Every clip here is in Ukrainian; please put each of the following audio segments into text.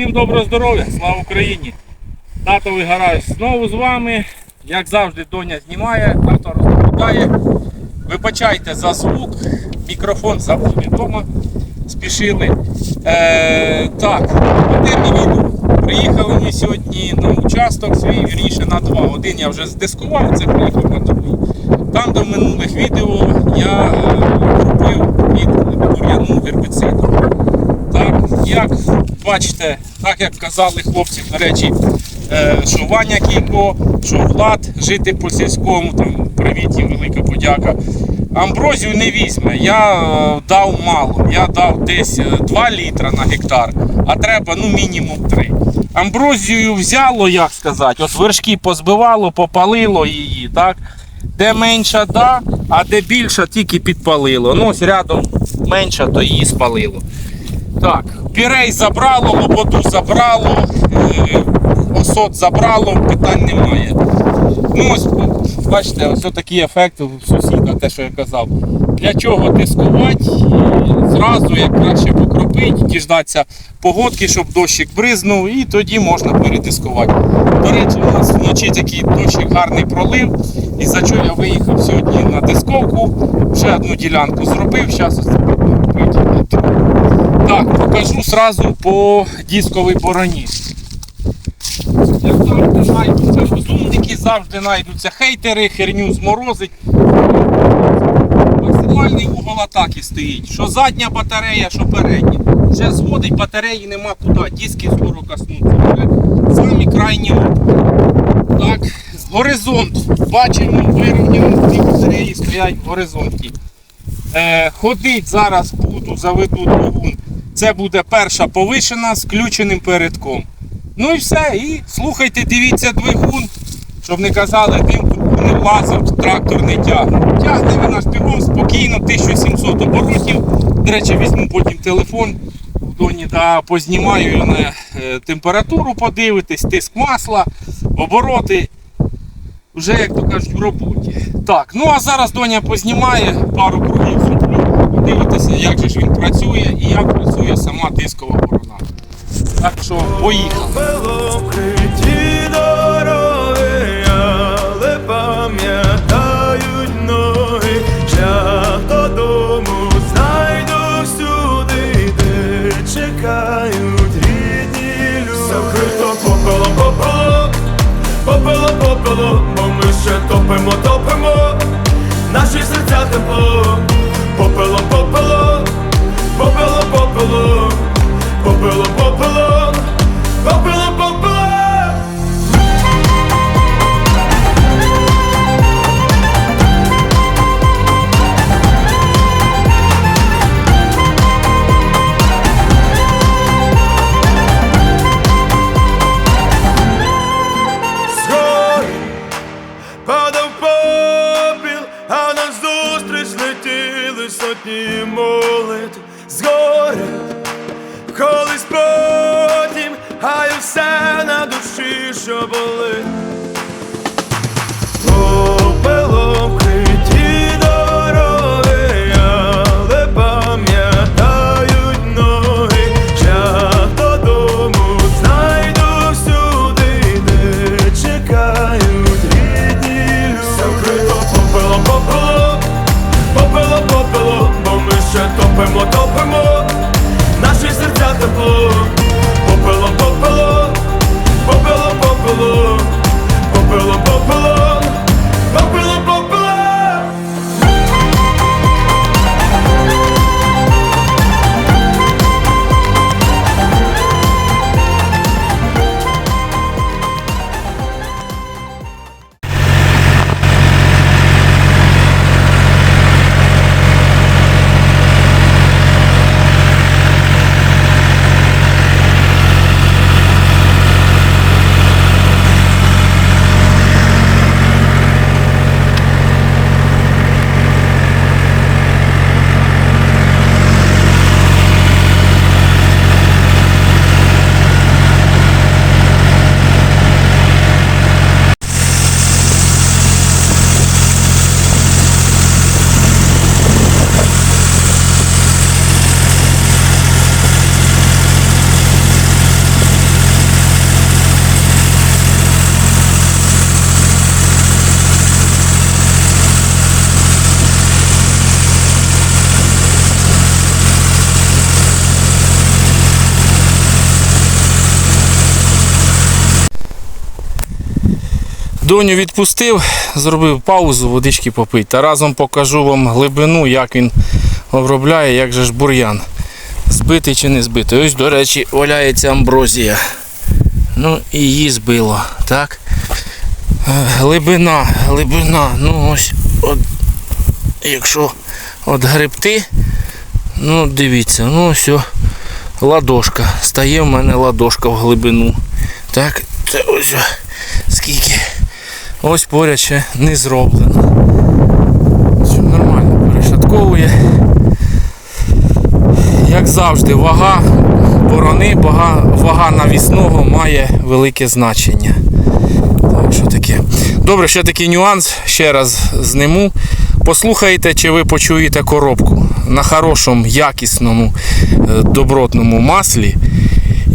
Всім доброго здоров'я, слава Україні! Татовий гараж знову з вами. Як завжди, доня знімає, тато розповідає. Вибачайте за звук, мікрофон забули вдома, спішили. Е, так, темні відео. Приїхали ми сьогодні на участок свій, вірніше на два. Один я вже здискував, це приїхав на другий. Там до минулих відео я е, купив від бур'яну гербіциду. Як бачите, так як казали хлопці, до речі, е, що Ваня Кійко, що Влад, жити по сільському, там привіт їм, велика подяка. Амброзію не візьме. Я е, дав мало. Я дав десь е, 2 літра на гектар, а треба ну мінімум 3. Амброзію взяло, як сказати, от вершки позбивало, попалило її, так? Де менша, да, а де більша, тільки підпалило. Ну, ось рядом менша, то її спалило. Так, пірей забрало, лободу забрало, е, осот забрало, питань немає. Ну ось, бачите, ось такий ефект сусіда, те, що я казав. Для чого тискувати? Зразу як краще покропити, діждатися погодки, щоб дощик бризнув, і тоді можна перетискувати. До речі, у нас вночі такий дощик гарний пролив. І за чого я виїхав сьогодні на дисковку, вже одну ділянку зробив, зараз ось це буду робити. Так, покажу сразу по дисковій бороні. Як завжди знайдуться розумники, завжди знайдуться хейтери, херню зморозить. Максимальний угол атаки стоїть. Що задня батарея, що передня. Вже зводить батареї нема куди, диски скоро коснуться. Самі крайні опори. Так, горизонт. Бачимо, вирівняно, дві батареї стоять в горизонті. Е, ходить зараз буду, заведу двигун. Це буде перша повишена з включеним передком. Ну і все. І слухайте, дивіться двигун, щоб не казали, дим трубу не влазив, трактор не тягне. Тягне він бігом спокійно, 1700 оборотів. До речі, візьму потім телефон в доні да познімаю на е, температуру, подивитись, тиск масла, обороти. Вже, як то кажуть, в роботі. Так, ну а зараз доня познімає, пару кругів подивитися, як же ж він працює і як працює сама тискова борона. Так що поїхали. Бо ми ще топимо, топимо, наші серця тепло попело, попело, попело, попело, попело, попело, попело. Доню відпустив, зробив паузу, водички попити. Та разом покажу вам глибину, як він обробляє, як же ж бур'ян. Збитий чи не збитий. Ось, до речі, валяється амброзія. Ну і її збило. Так? Е, Глибина, глибина. Ну ось, от, якщо от гребти, ну дивіться, ну все, ладошка. Стає в мене ладошка в глибину. Так, це ось скільки. Ось поряд ще не зроблено. Що нормально перешатковує. Як завжди, вага борони, вага, вага навісного має велике значення. Так, що таке. Добре, ще такий нюанс, ще раз зниму. Послухайте, чи ви почуєте коробку на хорошому, якісному, е, добротному маслі.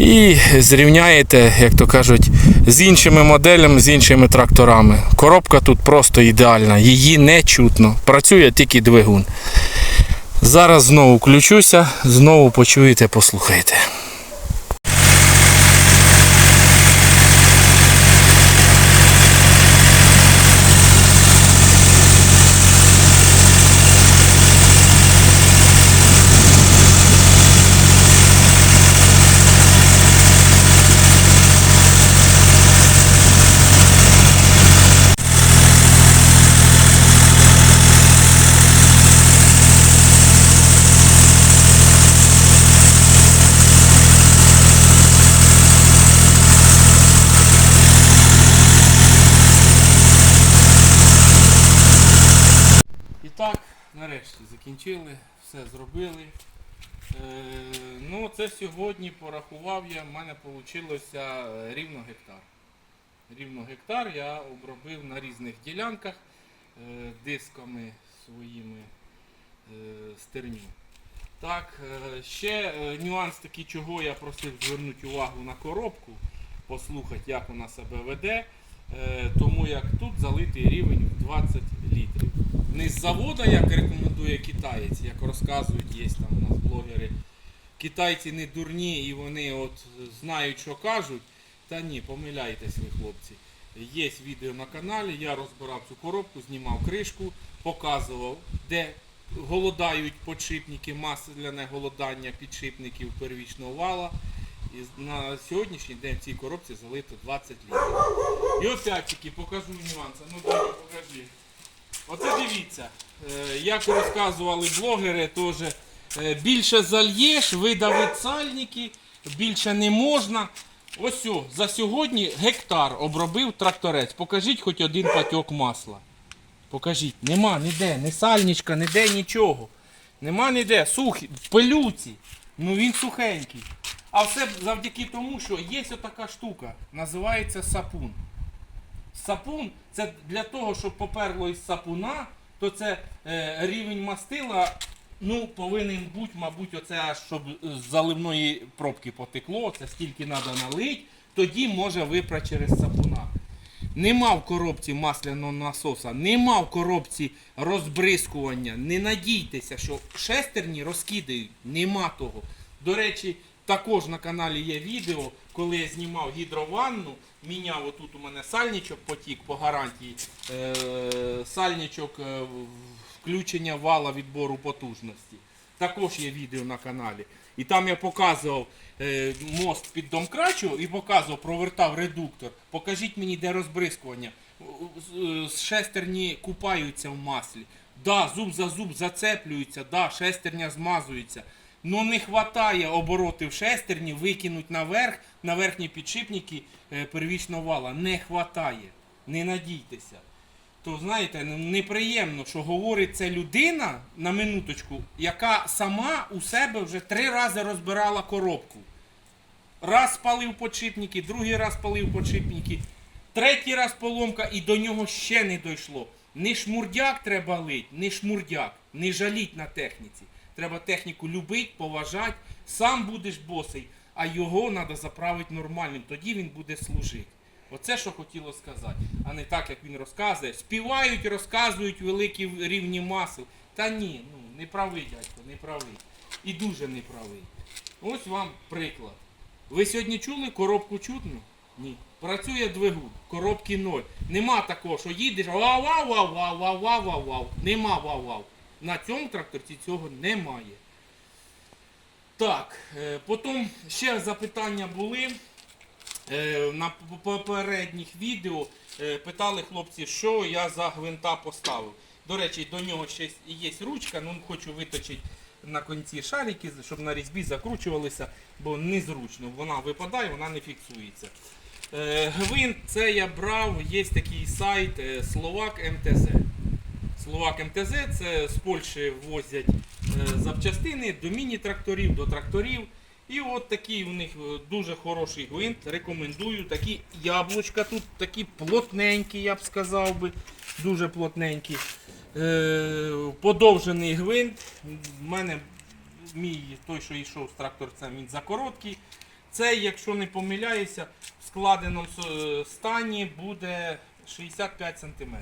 І зрівняєте, як то кажуть, з іншими моделями, з іншими тракторами. Коробка тут просто ідеальна, її не чутно. Працює тільки двигун. Зараз знову включуся, знову почуєте, послухайте. І так, нарешті закінчили, все зробили. Е, ну, це сьогодні порахував я, в мене вийшло рівно гектар. Рівно гектар я обробив на різних ділянках е, дисками своїми стерню. Так, е, ще е, нюанс такий, чого я просив звернути увагу на коробку, послухати, як вона себе веде. Тому як тут залитий рівень в 20 літрів. Не з завода, як рекомендує китаєць, як розказують, є там у нас блогери. Китайці не дурні і вони от знають, що кажуть. Та ні, помиляйтесь ви, хлопці. Є відео на каналі, я розбирав цю коробку, знімав кришку, показував, де голодають подшипники, масляне голодання підшипників первічного вала. І на сьогоднішній день в цій коробці залито 20 літрів. І опять таки покажу нюанси. Ну покажи. Оце дивіться, е, як розказували блогери, теж е, більше зальєш, видавить сальники, більше не можна. Ось за сьогодні гектар обробив тракторець. Покажіть хоч один патьок масла. Покажіть, нема ніде, ні сальничка, ніде нічого. Нема ніде, сухий, в пилюці. Ну він сухенький. А все завдяки тому, що є така штука, називається сапун. Сапун це для того, щоб поперло із сапуна, то це е, рівень мастила ну, повинен бути, мабуть, оце щоб з заливної пробки потекло, це стільки треба налить, тоді може випрати через сапуна. Нема в коробці масляного насоса, нема в коробці розбризкування. Не надійтеся, що шестерні розкидають. Нема того. До речі, також на каналі є відео, коли я знімав гідрованну, міняв отут у мене сальничок потік по гарантії, е, сальничок е, включення вала відбору потужності. Також є відео на каналі. І там я показував е, мост під домкрачу і показував, провертав редуктор. Покажіть мені, де розбризкування. Шестерні купаються в маслі. Да, зуб за зуб зацеплюються, да, шестерня змазується. Ну не вистачає оборотів шестерні викинуть наверх, на верхні підшипники е, первічного вала. Не вистачає. Не надійтеся. То знаєте, ну, неприємно, що говорить це людина на минуточку, яка сама у себе вже три рази розбирала коробку. Раз палив подшипники, другий раз палив подшипники, третій раз поломка і до нього ще не дійшло. Не шмурдяк треба лить, не шмурдяк, не жаліть на техніці. Треба техніку любити, поважати, сам будеш босий, а його треба заправити нормальним, тоді він буде служити. Оце що хотіло сказати, а не так, як він розказує. Співають, розказують великі рівні масел. Та ні, ну не правий, дядько, не правий. І дуже не правий. Ось вам приклад. Ви сьогодні чули коробку чутну? Ні. Працює двигун, коробки ноль. Нема такого, що їдеш, вау вау вау вау вау вау вау вау Нема вау вау На цьому тракторці цього немає. Так, е, потім ще запитання були. Е, На попередніх відео е, питали хлопці, що я за гвинта поставив. До речі, до нього ще є ручка, ну хочу виточити на кінці шарики, щоб на різьбі закручувалися, бо незручно. Вона випадає, вона не фіксується. Гвинт це я брав, є такий сайт Словак МТЗ. Словак МТЗ це з Польщі возять е, запчастини до міні-тракторів, до тракторів. І от такий у них е, дуже хороший гвинт. Рекомендую. Такі яблучка тут такі плотненькі, я б сказав би. Дуже плотненькі. Е, подовжений гвинт. У мене мій той, що йшов з тракторцем, він закороткий. Це, якщо не помиляюся, в складеному стані буде 65 см.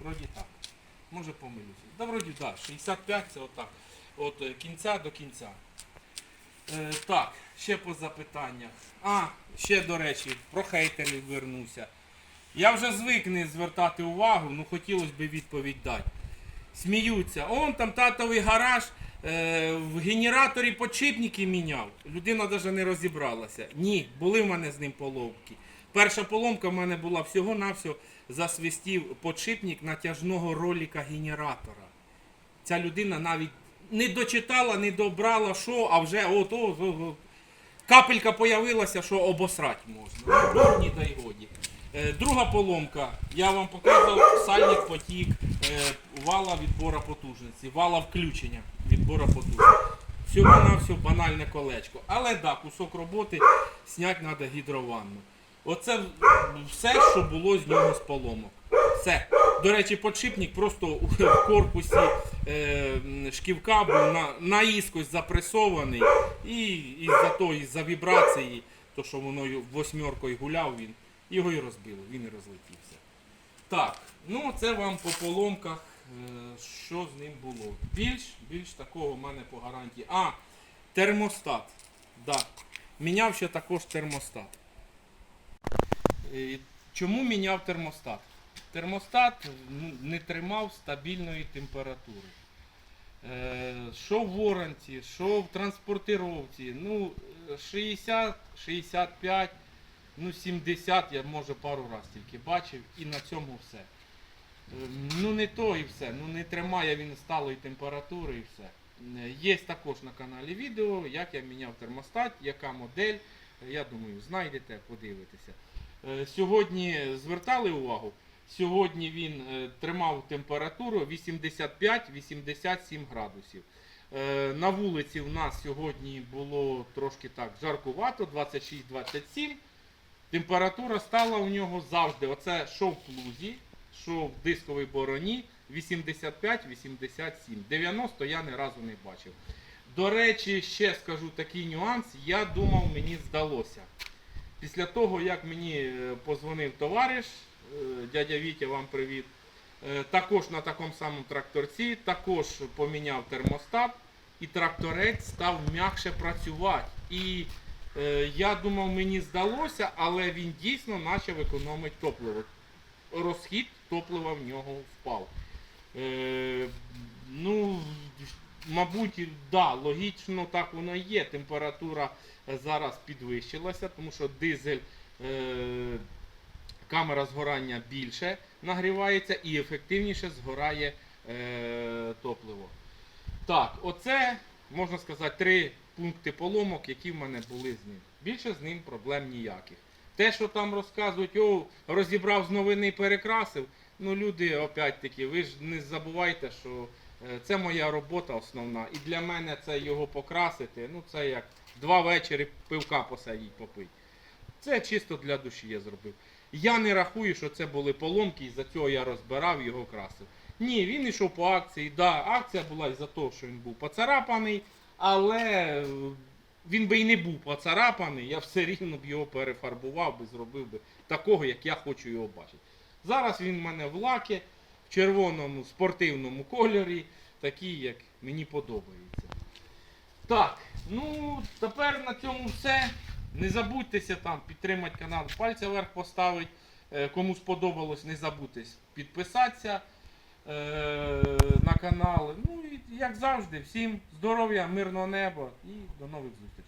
Вроді так. Може помилюся. Да, вроді так, 65 це отак. От е, кінця до кінця. Е, так, ще по запитаннях. А, ще до речі, про хейтерів вернуся. Я вже звик не звертати увагу, ну хотілося б відповідь дати. Сміються. Он там татовий гараж е, в генераторі подшипники міняв. Людина навіть не розібралася. Ні, були в мене з ним поломки. Перша поломка в мене була всього-навсього засвистів подшипник натяжного ролика генератора. Ця людина навіть не дочитала, не добрала, що, а вже от, капелька появилася, що обосрать можна. Ні дай годі. Е, Друга поломка. Я вам показав сальник потік е, вала відбора потужності, вала включення відбора потужності. Всього на все банальне колечко. Але так, да, кусок роботи зняти треба гідрованну. Оце все, що було з нього з поломок. Все. До речі, подшипник просто в корпусі е, шківка був на, наїскось запресований. І із-за того, із-за вібрації, то що воно восьмеркою гуляв він, його і розбило, він і розлетівся. Так, ну це вам по поломках, е, що з ним було. Більш, більш такого в мене по гарантії. А, термостат. Да. Міняв ще також термостат. Е, Чому міняв термостат? Термостат ну, не тримав стабільної температури. Е, Що в воранті, що в транспортировці, ну 60, 65, ну 70 я може пару разів тільки бачив і на цьому все. Е, Ну не то і все, ну не тримає він сталої температури і все. Є також на каналі відео, як я міняв термостат, яка модель. Я думаю, знайдете, подивитеся. Е, Сьогодні звертали увагу, сьогодні він е, тримав температуру 85-87 градусів. Е, На вулиці в нас сьогодні було трошки так жаркувато, 26-27. Температура стала у нього завжди. Оце що в плузі, що в дисковій бороні 85-87. 90 я ні разу не бачив. До речі, ще скажу такий нюанс. Я думав, мені здалося. Після того, як мені е, позвонив товариш, е, дядя Вітя, вам привіт, е, також на такому самому тракторці, також поміняв термостат, і тракторець став м'якше працювати. І я думав, мені здалося, але він дійсно почав економити топливо. Розхід топлива в нього впав. Ну, мабуть, да, логічно так воно і є. Температура е, зараз підвищилася, тому що дизель, е, камера згорання більше нагрівається і ефективніше згорає е, топливо. Так, оце, можна сказати, три пункти поломок, які в мене були з ним. Більше з ним проблем ніяких. Те, що там розказують, о, розібрав з новини і перекрасив. Ну, люди, опять-таки, ви ж не забувайте, що це моя робота основна. І для мене це його покрасити. Ну, це як два вечори пивка посадіть, попити. Це чисто для душі я зробив. Я не рахую, що це були поломки, і за цього я розбирав його красив. Ні, він йшов по акції. Да, акція була із-за того, що він був поцарапаний, але е, він би і не був поцарапаний, я все рівно б його перефарбував би, зробив би такого, як я хочу його бачити. Зараз він в мене в лакі, червоному спортивному кольорі, такий, як мені подобається. Так, ну тепер на цьому все. Не забудьтеся там підтримати канал, пальця вверх поставити. Е, Кому сподобалось, не забудьте підписатися е, на канал. Ну і як завжди, всім здоров'я, мирного неба і до нових зустрічей.